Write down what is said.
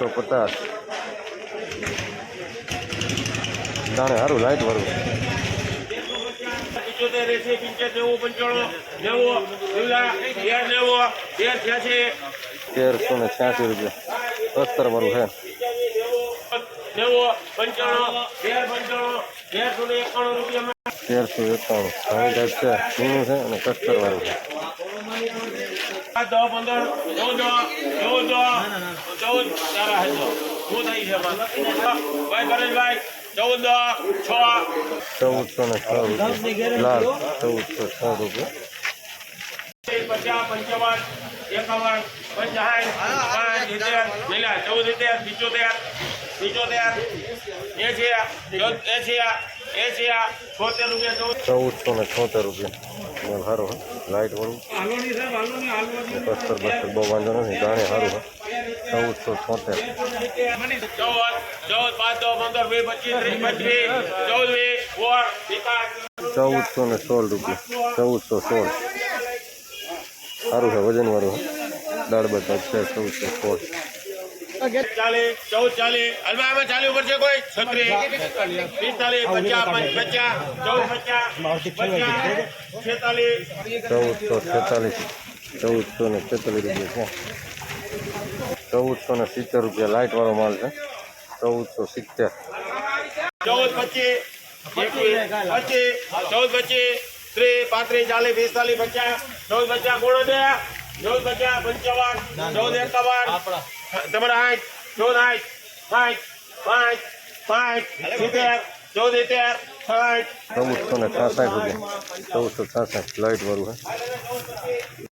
ચૌદસો પચાસ જાણે સારું લાઇટ વાળું. પંચાણું નેવું તેરસો ને છ્યાસી રૂપિયા. સત્તર વાળું છે. તેરસો એકાણું. એકાણું છે જૂનું છે અને કસ્તર વાળું છે. દસ પંદર ચૌદ ચૌદ ચૌદ તારા હજો શું થાય છે? ભાઈ પરેશભાઈ ચૌદ છ. ચૌદસો ને છ રૂપિયા લાલ ચૌદસો છ રૂપિયા. પચાસ પંચાવન એકાવન પંચાવન પાંચ સિત્તેર મિલા ચૌદ સિત્તેર પિચોતેર પિચોતેર એસી એસી એસી છોતેર રૂપિયા ચૌદ. ચૌદસો ને છોતેર રૂપિયા. માલ સારો હે. લાઇટ વાળું. બસ્તર બસ્તર બહુ વાંધો નથી, જાણે સારું હે. ચૌદસો છોતેર. ચૌદસો ને સોળ રૂપિયા, ચૌદસો સોળ. સારું છે વજન વાળું હે. દાળ બધા છે, ચૌદસો સોળ. ચાલીસ ચૌદ ચાલીસ. હલવા આમાં ચાલી ઉપર છે કોઈ? છત્રીસ. પિસ્તાલીસ પચાસ પચાસ ચૌદ પચાસ છેતાલીસ. ચૌદસો છેતાલીસ. ચૌદસો ને છેતાલીસ રૂપિયા છે. ચૌદસો ને સિત્તેર રૂપિયા લાઇટ વાળો માલ છે. ચૌદસો સિત્તેર. ચૌદ પચીસ. પચીસ. ચૌદ પચીસ. ત્રીસ પાંત્રીસ ચાલીસ પિસ્તાલીસ પચાસ. ચૌદ પચાસ ગોળો દે ચૌદ પચાસ પંચાવન ચૌદ એકાવન તમારા આઠ ચૌદ આઠ પાંચ પાંચ પાંચ સિત્તેર ચૌદ ઇતેર સાઠ ચૌદસો ને છાસઠ રૂપિયા. ચૌદસો છાસઠ લાઇટ વાળું છે